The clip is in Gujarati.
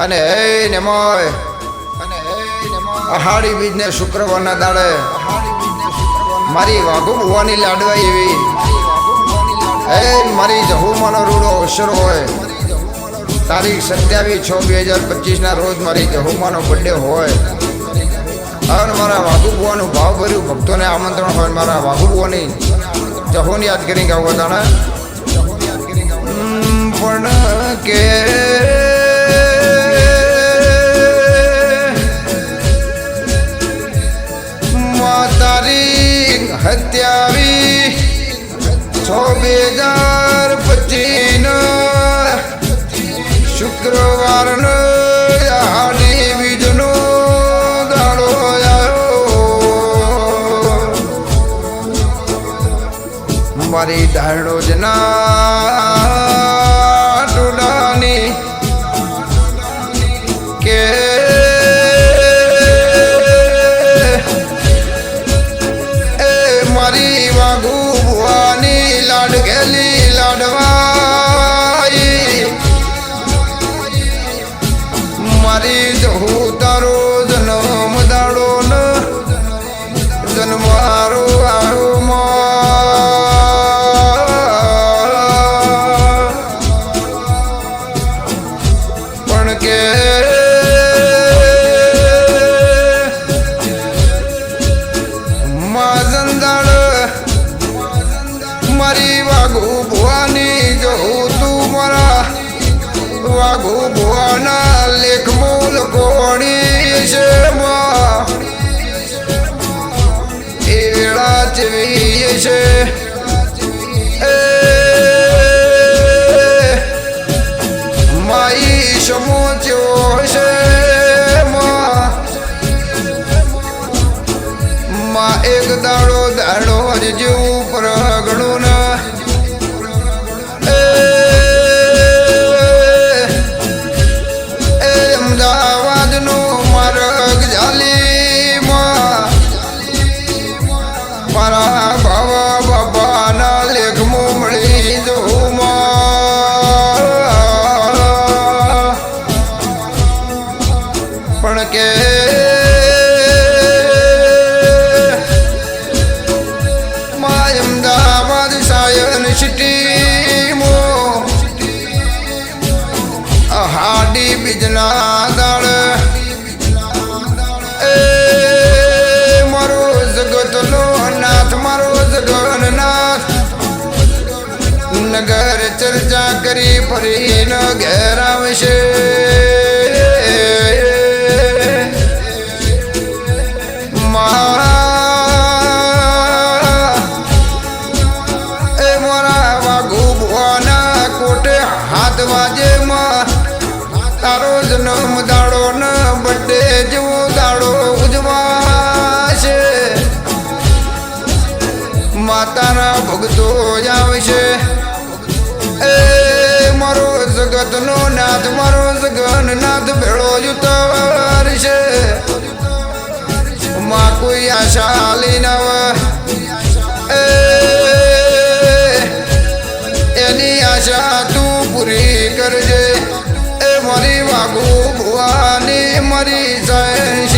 અને હે ને મોય. અહાડી બીજને શુક્રવારના દાડે. મારી વાઘુ ભુવાની લાડવાઈ એવી. હે મારી જહુમાનો રૂડો અવસર હોય. તારીખ સત્યાવીસ છ બે હજાર પચીસના રોજ મારી જહુમાનો બર્થડે હોય. અને મારા વાઘુ ભુવાનું ભાવ ભર્યું ભક્તોને આમંત્રણ હોય મારા વાઘુ ભુવાની જહોની યાદ કરી ગાવ તાણે પણ કે હત્યાવી છ બે હજાર પચીસ શુક્રવારનો આની બીજનો દાડો આવ્યો. મારી દાડો જના પણ કે મારી વાગુ ભુવાની જહુ તું મારા વાઘુ ભુવાના લેખ મૂલ કોણી છે માં. એ વેળા જેવી છે માઈ સમોચ્યો છે માં. એક દાડો દાડો જ જેવું પ્રગણું ના એ અમદાવાદ નો માર્ગ જાલીમાં મારા હાડી બીજના દાળ. એ મારો જગતનો નાથ મારો જગન્નાથ. નગર ચર્ચા કરી ફરીન ઘેર આવશે. જન્મ દાડો ન બડે જેવો દાડો ઉજવાશે. માતાના ભક્તો આવશે એ મારો જગતનો નાથ, મારો જગન્નાથ ભેળો યુતર છે માં કોઈ આશા લીનવ મારી સાયન્સ